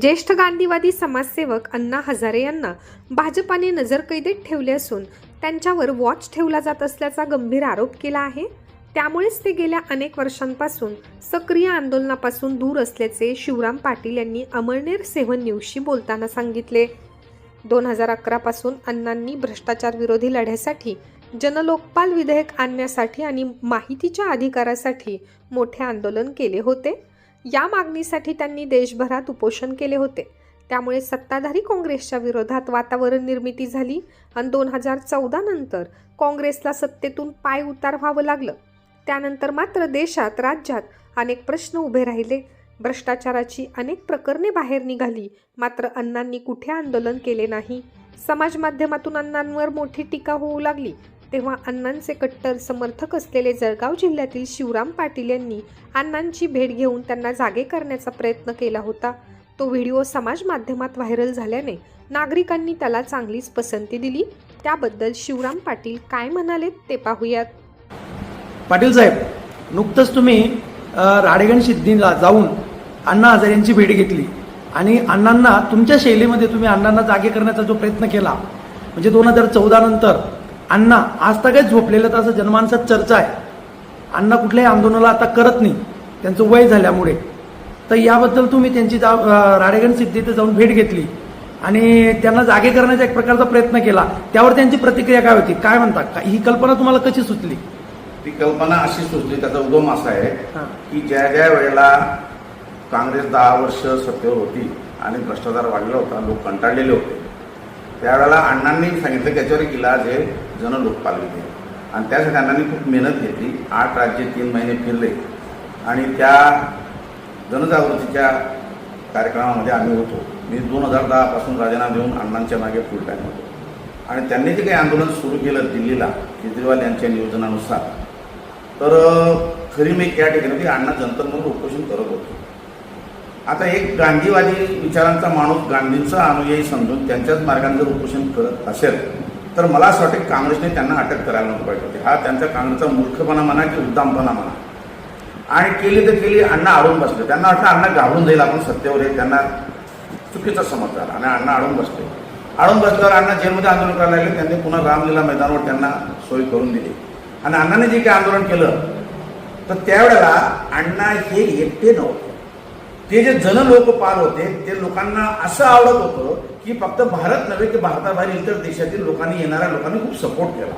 ज्येष्ठ गांधीवादी समाजसेवक अण्णा हजारे यांना भाजपाने नजरकैदेत ठेवले असून त्यांच्यावर वॉच ठेवला जात असल्याचा गंभीर आरोप केला आहे. त्यामुळेच ते गेल्या अनेक वर्षांपासून सक्रिय आंदोलनापासून दूर असल्याचे शिवराम पाटील यांनी अमळनेर सेव्हन न्यूजशी बोलताना सांगितले. दोन हजार अकरापासून अण्णांनी भ्रष्टाचार विरोधी लढ्यासाठी जनलोकपाल विधेयक आणण्यासाठी आणि माहितीच्या अधिकारासाठी मोठे आंदोलन केले होते. या मागणीसाठी त्यांनी देशभरात उपोषण केले होते. त्यामुळे सत्ताधारी काँग्रेसच्या विरोधात वातावरण निर्मिती झाली आणि दोन हजार चौदा नंतर काँग्रेसला सत्तेतून पाय उतार व्हावं लागलं. त्यानंतर मात्र देशात राज्यात अनेक प्रश्न उभे राहिले. भ्रष्टाचाराची अनेक प्रकरणे बाहेर निघाली. मात्र अण्णांनी कुठे आंदोलन केले नाही? समाज माध्यमातून अण्णांवर मोठी टीका होऊ लागली. तेव्हा अण्णांचे कट्टर समर्थक असलेले जळगाव जिल्ह्यातील शिवराम पाटील यांनी अण्णांची भेट घेऊन त्यांना जागे करण्याचा प्रयत्न केला होता. तो व्हिडिओ समाज माध्यमात व्हायरल झाल्याने नागरिकांनी त्याला चांगलीच पसंती दिली. त्याबद्दल शिवराम पाटील काय म्हणाले ते पाहूयात. पाटील साहेब नुकतंच तुम्ही राडेगण सिद्धीला जाऊन अण्णा हजारे यांची भेट घेतली आणि अण्णांना तुमच्या शैलीमध्ये तुम्ही अण्णांना जागे करण्याचा जो प्रयत्न केला म्हणजे दोन हजार चौदा नंतर अण्णा आज तर काही झोपलेलं तर असं जनमानसात चर्चा आहे. अण्णा कुठल्याही आंदोलनाला आता करत नाही. त्यांचं वय झाल्यामुळे. तर याबद्दल तुम्ही त्यांची जा राडेगण सिद्धीत जाऊन भेट घेतली. आणि त्यांना जागे करण्याचा एक प्रकारचा प्रयत्न केला. त्यावर त्यांची प्रतिक्रिया काय होती? काय म्हणता का- ही कल्पना तुम्हाला कशी सुचली? ती कल्पना अशी सुचली त्याचा उगम असा आहे. की ज्या ज्या वेळेला काँग्रेस दहा वर्ष सत्तेवर होती आणि भ्रष्टाचार वाढला होता लोक कंटाळलेले होते. त्यावेळेला अण्णांनी सांगितलं की त्याच्यावर एक इलाज आहे. जन लोकपाल विधेयक आणि त्यासाठी अण्णांनी खूप मेहनत घेतली. आठ राज्य तीन महिने फिरले. आणि त्या जनजागृतीच्या कार्यक्रमामध्ये आम्ही होतो. मी दोन हजार दहापासून राजीनामा देऊन अण्णांच्या मागे फुल टाईम होतो. आणि त्यांनी जे काही आंदोलन सुरू केलं दिल्लीला केजरीवाल यांच्या नियोजनानुसार तर खरी मी या ठिकाणी की अण्णा जंतर म्हणून उपोषण करत होतो. आता एक गांधीवादी विचारांचा माणूस गांधींचा अनुयायी समजून त्यांच्याच मार्गाने जर उपोषण करत असेल तर मला असं वाटतं की काँग्रेसने त्यांना अटक करायला नको पाहिजे होती. हा त्यांचा काँग्रेसचा मूर्खपणा म्हणा की उद्दामपणा म्हणा. आणि केली तर केली अण्णा आडून बसले. त्यांना वाटलं अण्णा घाबरून जाईल आपण सत्तेवर येईल. त्यांना चुकीचा समज झाला. आणि अण्णा आडून बसले. आडून बसल्यावर अण्णा जेलमध्ये आंदोलन करायला लागले. त्यांनी पुन्हा रामलीला मैदानावर त्यांना सोय करून दिली. आणि अण्णाने जे काही आंदोलन केलं तर त्यावेळेला अण्णा हे एकटे नव्हते. ते जे जनलोकपाल होते ते लोकांना असं आवडत होतं की फक्त भारत नव्हे की भारताबाहेर इतर देशातील लोकांनी येणाऱ्या लोकांनी खूप सपोर्ट केला.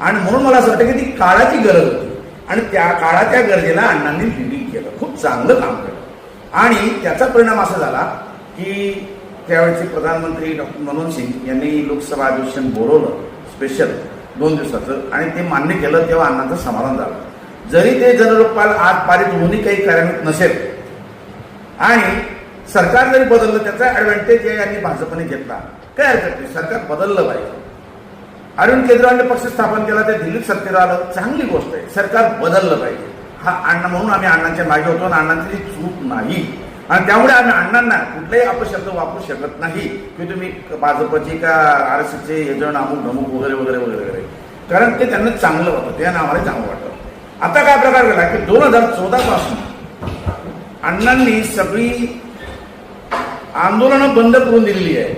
आणि म्हणून मला असं वाटतं की ती काळाची गरज होती. आणि त्या काळाच्या गरजेला अण्णांनी लिडिंग केलं. खूप चांगलं काम केलं. आणि त्याचा परिणाम असा झाला की त्यावेळेचे प्रधानमंत्री डॉक्टर मनमोहन सिंग यांनी लोकसभा अधिवेशन बोलवलं स्पेशल दोन दिवसाचं. आणि ते मान्य केलं तेव्हा अण्णांचं समाधान झालं. जरी ते जनलोकपाल आज पारित होऊनही काही कार्यान्वित नसेल. आणि सरकार जरी बदललं त्याचा ऍडव्हान्टेज यांनी भाजपने घेतला. काय हरकत नाही सरकार बदललं पाहिजे. अरविंद केजरीवालने पक्ष स्थापन केला ते दिल्लीत सत्तेवर आलं. चांगली गोष्ट आहे सरकार बदललं पाहिजे. हा अण्णा म्हणून आम्ही अण्णांच्या मागे होतो आणि अण्णांची चूक नाही. आणि त्यामुळे आम्ही अण्णांना कुठलाही अपशब्द वापरू शकत नाही की तुम्ही भाजपची का आर एस एसचे एजंट अमुक धमुक वगैरे वगैरे वगैरे वगैरे. कारण ते त्यांना चांगलं होतं ते आम्हाला चांगलं वाटतं. आता काय प्रकार झाला की दोन हजार चौदा पासून अण्णांनी सगळी आंदोलनं बंद करून दिलेली आहे.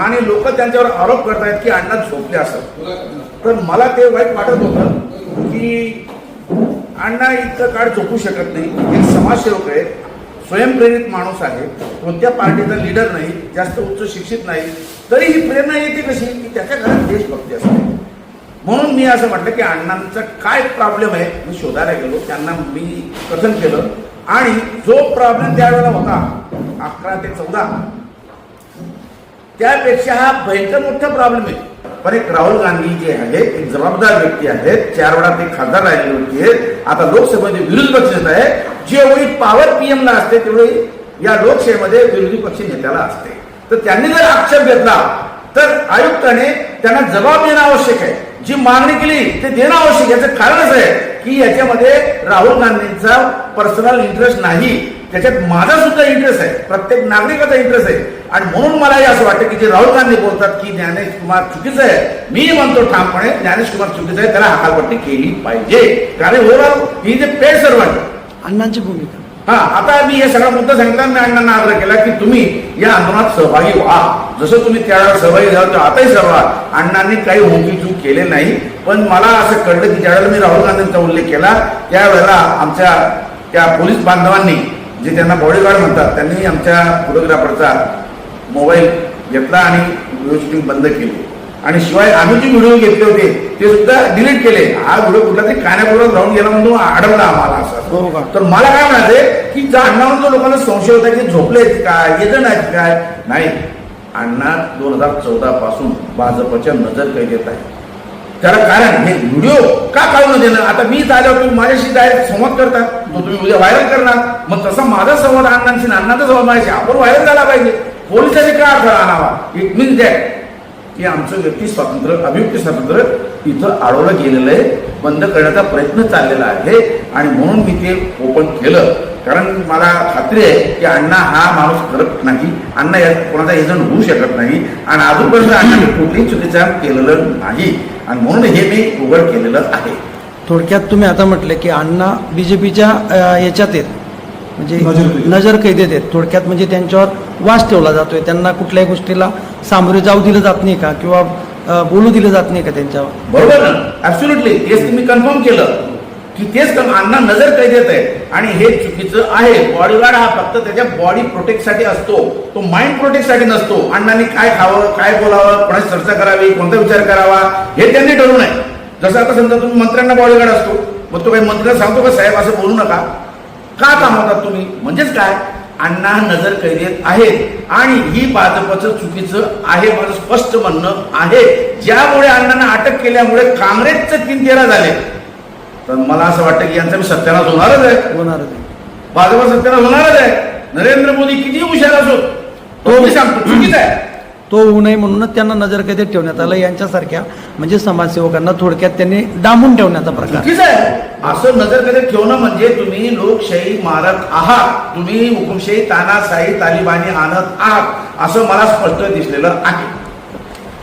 आणि लोक त्यांच्यावर आरोप करतायत की अण्णा झोपले असत तर मला ते वाईट वाटत होतं की अण्णा इतकं काळ झोपू शकत नाही. एक समाजसेवक आहे स्वयंप्रेरित माणूस आहे. कोणत्या पार्टीचा लीडर नाही जास्त उच्च शिक्षित नाही तरी ही प्रेरणा येते कशी? की त्याच्या घरात देशभक्ती असते. म्हणून मी असं म्हटलं की अण्णांचा काय प्रॉब्लेम आहे मी शोधायला गेलो. त्यांना मी कथन केलं. आणि जो प्रॉब्लेम त्यावेळेला होता अकरा ते चौदा. त्यापेक्षा हा भयंकर मोठा प्रॉब्लेम आहे. पण एक राहुल गांधी जे आहेत एक जबाबदार व्यक्ती आहेत चार वेळा ते खासदार राहिलेले व्यक्ती आहेत आता लोकसभेमध्ये विरोधी पक्ष नेता आहे जेवढी पॉवर पीएमला असते तेवढी या लोकसभेमध्ये विरोधी पक्ष नेत्याला असते. तर त्यांनी जर आक्षेप घेतला तर आयुक्ताने त्यांना जबाब देणं आवश्यक आहे. जी मागणी केली ते देणं आवश्यक याचं कारणच आहे की याच्यामध्ये राहुल गांधींचा पर्सनल इंटरेस्ट नाही. त्याच्यात माझा सुद्धा इंटरेस्ट आहे. प्रत्येक नागरिकाचा इंटरेस्ट आहे. आणि म्हणून मलाही असं वाटतं की जे राहुल गांधी बोलतात की ज्ञानेश कुमार चुकीचं आहे मी म्हणतो ठामपणे ज्ञानेश कुमार चुकीचं आहे त्याला हकालपट्टी केली पाहिजे. कारण ओव्हरऑल ही जे पेड सर्वंट अण्णांची भूमिका. हा आता मी हे सगळा मुद्दा सांगितला मी अण्णांना आग्रह केला की तुम्ही या आंदोलनात सहभागी व्हा. जसं तुम्ही त्यावेळेला सहभागी झाला तर आताही सर्व अण्णांनी काही होकी चूक केले नाही. पण मला असं कळलं की ज्यावेळेला मी राहुल गांधींचा उल्लेख केला त्यावेळेला आमच्या त्या पोलीस बांधवांनी जे त्यांना बॉडीगार्ड म्हणतात त्यांनी आमच्या फोटोग्राफरचा मोबाईल घेतला आणि व्हिडिओ शूटिंग बंद केली. आणि शिवाय आम्ही जे व्हिडिओ घेतले होते ते सुद्धा डिलीट केले. हा व्हिडिओ कुठला तरी काण्यापुरात राहून गेला म्हणून अडवला आम्हाला? असं. तर मला काय म्हणायचंय की ज्या अण्णावर जो लोकांना संशय होता की झोपलेत काय येतं नाही काय? नाही. अण्णा दोन हजार चौदा पासून भाजपच्या नजर कैदेत आहे त्याला कारण हे व्हिडिओ का काढून देणं? आता मी झाल्यावर तुम्ही माझ्याशी डायरेक्ट संवाद करता. तो तुम्ही उद्या व्हायरल करणार. मग तसा माझा संवाद अण्णांशी अण्णाचा संवाद माझ्याशी. आपण व्हायरल झाला पाहिजे. पोलिसांनी काय अर्थ आणावा? इट मीन्स दॅट की आमचं व्यक्ती स्वातंत्र्य अभिव्यक्ती स्वातंत्र्य इथं अडवलं गेलेलं आहे. बंद करण्याचा प्रयत्न चाललेला आहे. आणि म्हणून मी ते ओपन केलं. कारण मला खात्री आहे की अण्णा हा माणूस करत नाही. अण्णा या कोणाचा एजंट होऊ शकत नाही. आणि अजूनपर्यंत अण्णा कुठलीही चुकीचा केलेलं नाही. आणि म्हणून हे मी उघड केलेलं आहे. थोडक्यात तुम्ही आता म्हटलं की अण्णा बीजेपीच्या याच्यात आहेत. म्हणजे नजरकैदेत. नजर कैदेत आहेत. थोडक्यात म्हणजे त्यांच्यावर वास ठेवला जातोय. त्यांना कुठल्याही गोष्टीला सामोरे जाऊ दिलं जात नाही का? किंवा बोलू दिलं जात नाही का त्यांच्यावर? बरोबर ना? ऍब्सोल्युटली तेच तुम्ही कन्फर्म केलं. की तेच अण्णा नजर कैदेत आहे आणि हे चुकीचं आहे. बॉडीगार्ड हा फक्त त्याच्या बॉडी प्रोटेक्टसाठी असतो. तो माइंड प्रोटेक्टसाठी नसतो. अण्णांनी काय खावं काय बोलावं कोणाची चर्चा करावी कोणता विचार करावा हे त्यांनी ठरवू नये. जसं आता समजा तुम्ही मंत्र्यांना बॉडीगार्ड असतो. मग तो काही मंत्र्यांना सांगतो का साहेब असं बोलू नका. का थांबवतात तुम्ही? म्हणजेच काय? अण्णा नजर कैदेत आहेत. आणि ही भाजपचं चुकीचं आहे माझं स्पष्ट म्हणणं आहे. ज्यामुळे अण्णांना अटक केल्यामुळे काँग्रेसचं तीन तेरा झाले. तर मला असं वाटतं की यांचा मी सत्यानाश होणारच आहे. होणारच आहे. भाजप सत्यानाश होणारच आहे. नरेंद्र मोदी किती हुशार असो तो मी सांगतो चुकीचं आहे. तो होऊ नये म्हणूनच त्यांना नजर कैदेत ठेवण्यात आलं यांच्यासारख्या म्हणजे समाजसेवकांना थोडक्यात त्यांनी डांबून ठेवण्याचा प्रकार. चुकीचं आहे. असं नजर कधी ठेवणं म्हणजे तुम्ही लोकशाही मारत आहात. तुम्ही हुकुमशाही तानाशाही तालिबानी आणत आहात. असं मला स्पष्ट दिसलेलं आहे.